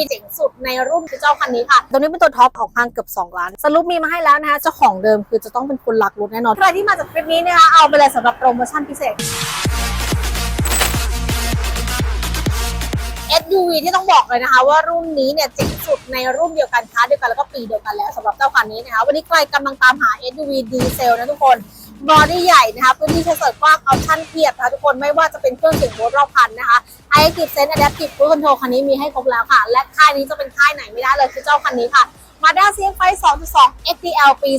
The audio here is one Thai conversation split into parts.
ีเจ๋งสุดในรุ่นคือเจ้าคันนี้ค่ะ ตัวนี้เป็นตัวท็อปของห้างเกือบ 2 ล้าน สรุปมีมาให้แล้วนะคะ เจ้าของเดิมคือจะต้องเป็นคนรักรถแน่นอน ใครที่มาจากคลิปนี้นะคะเอาไปเลยสำหรับโปรโมชั่นพิเศษ SUV ที่ต้องบอกเลยนะคะว่ารุ่นนี้เนี่ยเจ๋งสุดในรุ่นเดียวกันค้าเดียวกันแล้วก็ปีเดียวกันแล้วสำหรับเจ้าคันนี้นะคะวันนี้ใครกำลังตามหา SUV ดีเซลนะทุกคนบอดี้ใหญ่นะคะพื้นที่ใช้สอยกว้างออปชั่นเพียบนะคะทุกคนไม่ว่าจะเป็นเครื่องเสียงโบรอบคันนะคะ i อ t i v e Sense Adaptive Cruise Control คันนี้มีให้ครบแล้วค่ะ และค่ายนี้จะเป็นค่ายไหนไม่ได้เลยคือเจ้าคันนี้ค่ะ Mazda CX-5 2.2 XDL ปี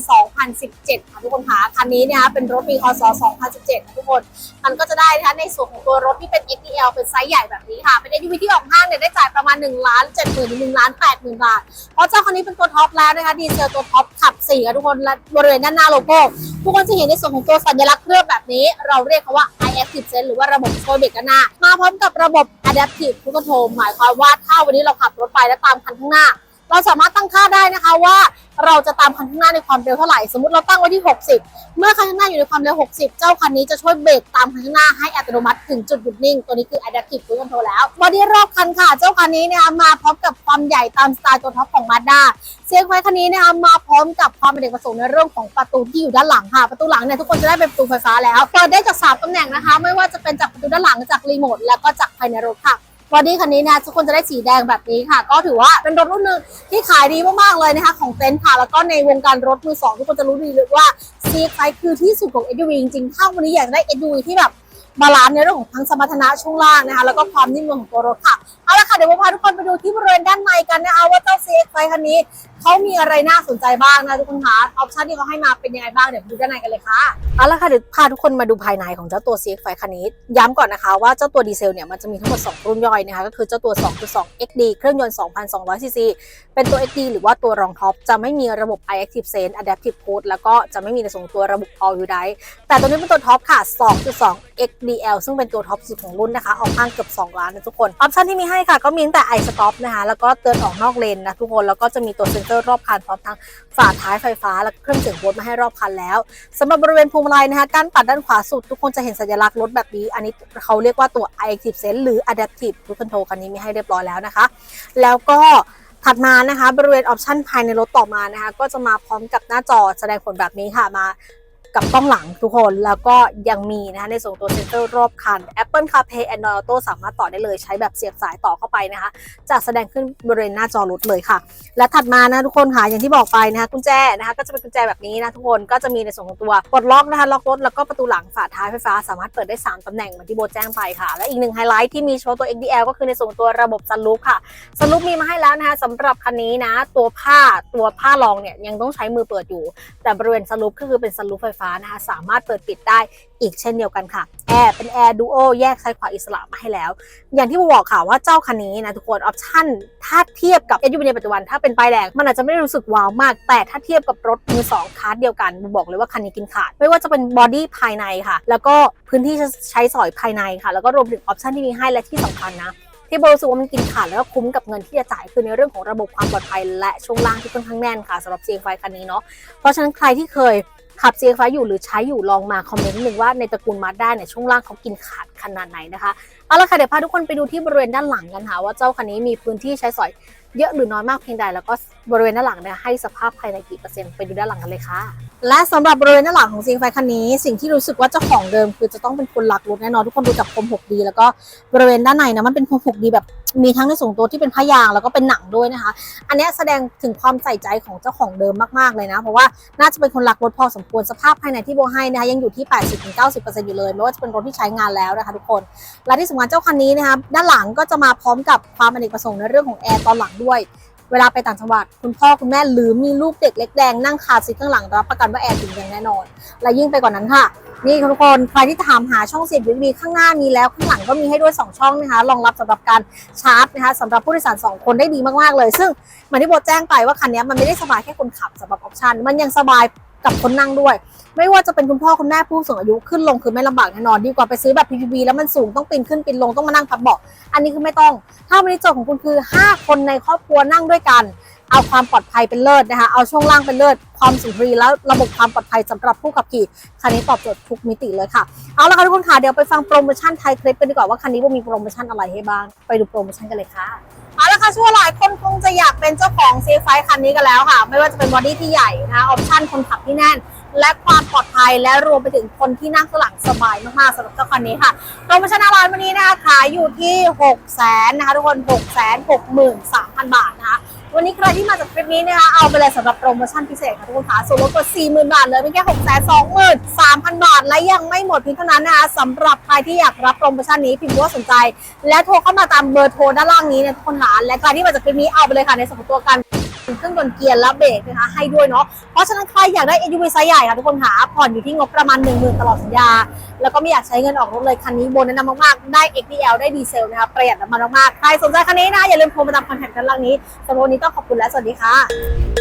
2017 ค่ะทุกคนคะคันนี้เนี่ยเป็นรถปีคศ2017นะทุกคน มันก็จะได้นะคะในส่วนของตัวรถที่เป็น XDL เป็นไซส์ใหญ่แบบนี้ค่ะ เป็น SUV ที่ออกห้างเนี่ยได้จ่ายประมาณ1ล้าน7 0 0 0 0ถึง1ล้าน8 0 0 0 บาท เพราะเจ้าคันนี้เป็นตัวท็อปแล้วนะคะดีเซลตัวท็อปขับ4ค่ะทุกคนและบริเวณด้านหน้าโลโก้ทุกคนจะเห็นในส่วนของตัวสัญลักษณ์เคลือบแบบนี้ เราเรียกเขาว่า iActive Sense หรือว่าระบบโชวยเบรกด้านหน้า มาพร้อมกับระบบ Adaptive Cruise Control หมายความว่าถ้าวันนี้เราขับรถไปแล้วตามคันข้างหน้า เราสามารถตั้งค่าได้นะคะว่าเราจะตามคันข้างหน้าในความเร็วเท่าไหร่ สมมติเราตั้งไว้ที่ 60 เมื่อคันข้างหน้าอยู่ในความเร็ว 60 เจ้าคันนี้จะช่วยเบรกตามคันข้างหน้าให้อัตโนมัติถึงจุดหยุดนิ่ง ตัวนี้คือ Adaptive Cruise Control แล้วบอดี้รอบคันค่ะ เจ้าคันนี้นะคะมาพร้อมกับความใหญ่ตามสไตล์ตัวท็อปของ Mazda เซียงไฟคันนี้นะคะมาพร้อมกับความเป็นเอกประสงค์ในเรื่องของประตูที่อยู่ด้านหลังค่ะ ประตูหลังเนี่ยทุกคนจะได้เป็นประตูไฟฟ้าแล้วเปิดได้จากสามตำแหน่งนะคะ ไม่ว่าจะเป็นจากประตูด้านหลังจากรีโมทแล้วก็จากภายในรถค่ะ บอดี้คันนี้นะทุกคนจะได้สีแดงแบบนี้ค่ะ ก็ถือว่าเป็นรถรุ่นหนึ่งที่ขายดีมากๆเลยนะคะของเต็นท์ค่ะ แล้วก็ในวงการรถมือสองทุกคนจะรู้ดีเลยว่าซีไฟคือที่สุดของ SUV จริงๆถ้าวันนี้อยากได้ SUV ที่แบบบาลานซ์ในเรื่องของทั้งสมรรถนะช่วงล่างนะคะแล้วก็ความนิ่มนวลของตัวรถค่ะเอาละค่ะเดี๋ยวมาพาทุกคนไปดูที่บริเวณด้านในกันนะคะว่าเจ้า CX ไฟคันนี้เขามีอะไรน่าสนใจบ้างนะทุกคนคะออปชันที่เขาให้มาเป็นยังไงบ้างเดี๋ยวไปดูด้านในกันเลยค่ะเอาละค่ะเดี๋ยวพาทุกคนมาดูภายในของเจ้าตัว CX ไฟคันนี้ ย้ำก่อนนะคะว่าเจ้าตัวดีเซลเนี่ยมันจะมีทั้งหมด 2 รุ่นย่อยนะคะก็คือเจ้าตัว 2.2 XD เครื่องยนต์ 2,200 ซีซีเป็นตัว XD หรือว่าตัวรองท็อปจะไม่มีระบบ iActive Sense Adaptive Cruise แล้วก็จะไม่มีในส่วนของตัวระบบ All Wheel Drive แต่ตัวนี้เป็นตัวท็อปค่ะ 2.2 XDL ซึ่งเป็นตัวท็อปสุดของรุ่นนะคะออกห้างเกือบ 2 ล้านนะทุกคนออปชันที่มีให้ค่ะก็มีตั้งแต่ i stop นะคะแล้วก็เตือนออกนอกเลนนะทุกคนแล้วก็จะมีตัวเซ็นเซอร์รอบคันพร้อมทั้งฝาท้ายไฟฟ้าและเครื่องเสียงโวลต์มาให้รอบคันแล้วสำหรับบริเวณพวงมาลัยนะคะการปัดด้านขวาสุดทุกคนจะเห็นสัญลักษณ์รถแบบนี้ อันนี้เขาเรียกว่าตัว iActive Sense หรือ Adaptive Cruise Control คันนี้มีให้เรียบร้อยแล้วนะคะ แล้วก็ถัดมานะคะบริเวณออปชันภายในรถต่อมานะคะก็จะมาพร้อมกับหน้าจอแสดงผลแบบนี้ค่ะมา กับกล้องหลังทุกคน แล้วก็ยังมีนะคะในส่วนตัวเซ็นเซอร์รอบคัน Apple CarPlay Android Auto สามารถต่อได้เลยใช้แบบเสียบสายต่อเข้าไปนะคะ จะแสดงขึ้นบริเวณหน้าจอรถเลยค่ะ และถัดมานะทุกคนค่ะอย่างที่บอกไปนะคะกุญแจนะคะก็จะเป็นกุญแจแบบนี้นะทุกคนก็จะมีในส่วนของตัวปลดล็อกนะคะล็อกรถแล้วก็ประตูหลังฝาท้ายไฟฟ้าสามารถเปิดได้ 3ตำแหน่งเหมือนที่โบแจ้งไปค่ะ และอีกหนึ่งไฮไลท์ที่มีโชว์ตัว XDL ก็คือในส่วนของตัวระบบซันรูฟค่ะซันรูฟมีมาให้แล้วนะคะสำหรับคันนี้นะตัวผ้าตัวผ้ารองเนี่ยยังต้องใช้มือเปิดอยู่ แต่บริเวณซันรูฟก็คือเป็นซันรูฟไฟฟ้านะคะสามารถเปิดปิดได้อีกเช่นเดียวกันค่ะแอร์เป็นแอร์ดูโอแยกซ้ายขวาอิสระมาให้แล้ว อย่างที่โบบอกค่ะว่าเจ้าคันนี้นะทุกคนออปชั่นถ้าเทียบกับ SUV ในปัจจุบันถ้าเป็นป้ายแดงมันอาจจะไม่ได้รู้สึกว้าวมาก แต่ถ้าเทียบกับรถมือสองคาร์ดเดียวกันบบอกเลยว่าคันนี้กินขาด ไม่ว่าจะเป็นบอดี้ภายในค่ะ แล้วก็พื้นที่ใช้สอยภายในค่ะ แล้วก็รวมถึงออปชั่นที่มีให้และที่สำคัญนะที่โบรู้สึกว่ามันกินขาดแล้วก็คุ้มกับเงินที่จะจ่ายคือในเรื่องของระบบความปลอดภัยและช่วงล่างที่ค่อนข้างแน่นค่ะสำหรับ CX-5 คันนี้เนาะเพราะฉะนั้นใครที่เคย ขับ CX-5 อยู่หรือใช้อยู่ลองมาคอมเมนต์หนึ่งว่าในตระกูลมาด้าเนี่ยช่วงล่างเขากินขาดขนาดไหนนะคะเอาละค่ะเดี๋ยวพาทุกคนไปดูที่บริเวณด้านหลังกันค่ะว่าเจ้าคันนี้มีพื้นที่ใช้สอย เยอะหรือน้อยมากเพียงใดแล้วก็บริเวณด้านหลังเนี่ยให้สภาพภายในกี่เปอร์เซ็นต์ไปดูด้านหลังกันเลยค่ะ และสำหรับบริเวณด้านหลังของซีไฟคันนี้ สิ่งที่รู้สึกว่าเจ้าของเดิม คือจะต้องเป็นคนรักรถแน่นอนทุกคนดูจากพรม 6D แล้วก็บริเวณด้านในนะมันเป็นพรม 6D แบบมีทั้งในส่วนตัวที่เป็นผ้ายางแล้วก็เป็นหนังด้วยนะคะ อันนี้แสดงถึงความใส่ใจของเจ้าของเดิมมากๆเลยนะ เพราะว่าน่าจะเป็นคนรักรถพอสมควรสภาพภายในที่โบให้นะคะยังอยู่ที่ 80-90%อยู่เลยไม่ว่าจะเป็นรถที่ใช้งานแล้วนะคะทุกคน และที่สำคัญเจ้าคันนี้นะคะด้านหลังก็จะมาพร้อมกับความอเนกประสงค์ในเรื่องของแอร์ตอนหลังด้วยเวลาไปต่างจังหวัด คุณพ่อคุณแม่หรือมีลูกเด็กเล็กแดงนั่งคาซีทข้างหลังรับประกันว่าแอร์ถึงอย่างแน่นอน และยิ่งไปกว่านั้นค่ะ นี่ค่ะทุกคนใครที่ถามหาช่องเสียบ USB ข้างหน้ามีแล้วข้างหลังก็มีให้ด้วย 2 ช่องนะคะรองรับสำหรับการชาร์จนะคะสำหรับผู้โดยสาร 2 คนได้ดีมากๆเลย ซึ่งเหมือนที่โบแจ้งไปว่าคันนี้มันไม่ได้สบายแค่คนขับสำหรับออปชันมันยังสบาย กับคนนั่งด้วย ไม่ว่าจะเป็นคุณพ่อคุณแม่ผู้สูงอายุขึ้นลงคือไม่ลำบากแน่นอนดีกว่าไปซื้อแบบ PPV แล้วมันสูงต้องปีนขึ้นปีนลงต้องมานั่งพับเบาะอันนี้คือไม่ต้อง ถ้าวันนี้โจทย์ของคุณคือ 5 คนในครอบครัวนั่งด้วยกัน เอาความปลอดภัยเป็นเลิศนะคะเอาช่วงล่างเป็นเลิศความสุนทรีแล้วระบบความปลอดภัยสำหรับผู้ขับขี่คันนี้ตอบโจทย์ทุกมิติเลยค่ะเอาละค่ะทุกคนค่ะเดี๋ยวไปฟังโปรโมชั่นไทยคลิปกันดีกว่าว่าคันนี้ว่ามีโปรโมชั่นอะไรให้บ้างไปดูโปรโมชั่นกันเลยค่ะ เอาชื่อว่าหลายคนคงจะอยากเป็นเจ้าของซีไฟคันนี้กันแล้วค่ะ ไม่ว่าจะเป็นบอดี้ที่ใหญ่นะออปชั่นคนขับที่แน่น และความปลอดภัยและรวมไปถึงคนที่นั่งข้างหลังสบายมากๆสำหรับเจ้าคันนี้ค่ะโปรโมชั่นอะไรวันนี้นะคะขายอยู่ที่6 0 0 0 0นะคะทุกคน 6 6 3 0 0 0 บาทนะคะ วันนี้ใครที่มาจากคลิปนี้นะคะเอาไปเลยสำหรับโปรโมชั่นพิเศษค่ะทุกคนค่ะส่วนลดกว่า40,000 บาทเลยเป็นแค่6 2 3 0 0 0 บาท และยังไม่หมดเพียงเท่านั้นนะคะสำหรับใครที่อยากรับโปรโมชั่นนี้พิมพ์ว่าสนใจ และโทรเข้ามาตามเบอร์โทรด้านล่างนี้เนี่ยทุกคนค่ะและใครที่มาจากคลิปนี้เอาไปเลยค่ะในส่วนของตัวการเครื่องยนต์เกียร์และเบรกนะคะให้ด้วยเนาะ เพราะฉะนั้นใครอยากได้ SUV ไซส์ใหญ่ค่ะทุกคนค่ะผ่อนอยู่ที่งบประมาณ 1 0,000 ตลอดสัญญา แล้วก็ไม่อยากใช้เงินออกรถเลยคันนี้โบนแนะนำมากๆ ได้ XDL ได้ดีเซลนะคะประหยัดน้ำมันมากๆ ใครสนใจคันนี้นะอย่าลืมโทรมาตามคอนแทคกันล่างนี้สำหรับวันนี้ต้องขอบคุณและสวัสดีค่ะ